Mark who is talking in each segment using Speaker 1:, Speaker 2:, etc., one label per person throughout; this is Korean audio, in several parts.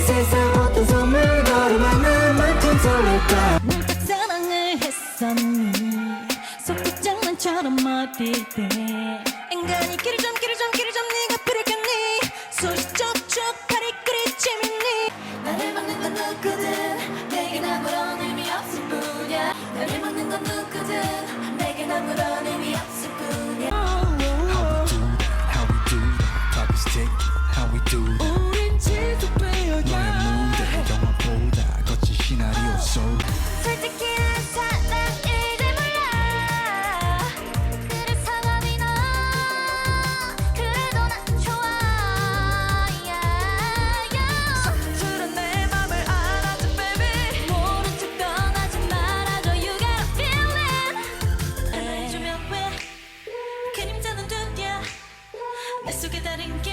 Speaker 1: 세상 어떤 선물 걸어만 나만큼 설렐까?
Speaker 2: 난 사랑을 했었니? 속도 장난처럼 어딜 때? 인간이 길을 좀 길을 좀
Speaker 3: that.
Speaker 2: 우린 지속되어야
Speaker 3: 너의 무대 영화보다 거친 시나리오 속
Speaker 4: 솔직히 난 사랑일지 몰라. 그래 상관이 나 그래도 난 좋아
Speaker 2: 서투른 내 맘을 알아줘 baby. 모른 척 떠나지 말아줘 You got a feeling 알아주면 왜? 그림자는 되냐 내 속에 다른 게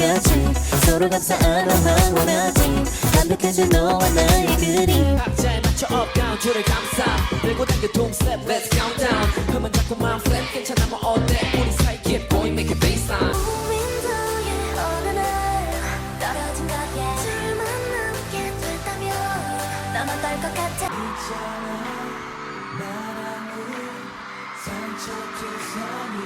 Speaker 1: 내가지 서로 감사하며 황홀하지. 완벽해진 너와 나의 그림.
Speaker 5: 박자에 맞춰 up down 줄을 감싸. 들고 당겨 동스텝 let's count down. 흠은 자꾸만 flip 괜찮아 뭐 어때? 우리 사이 keep going make it baseline.
Speaker 4: 윈도우에 어느 날 떨어진 거야 둘만 남게 됐다면 넌 어떨 것 같아.
Speaker 1: 나랑은 산책해서니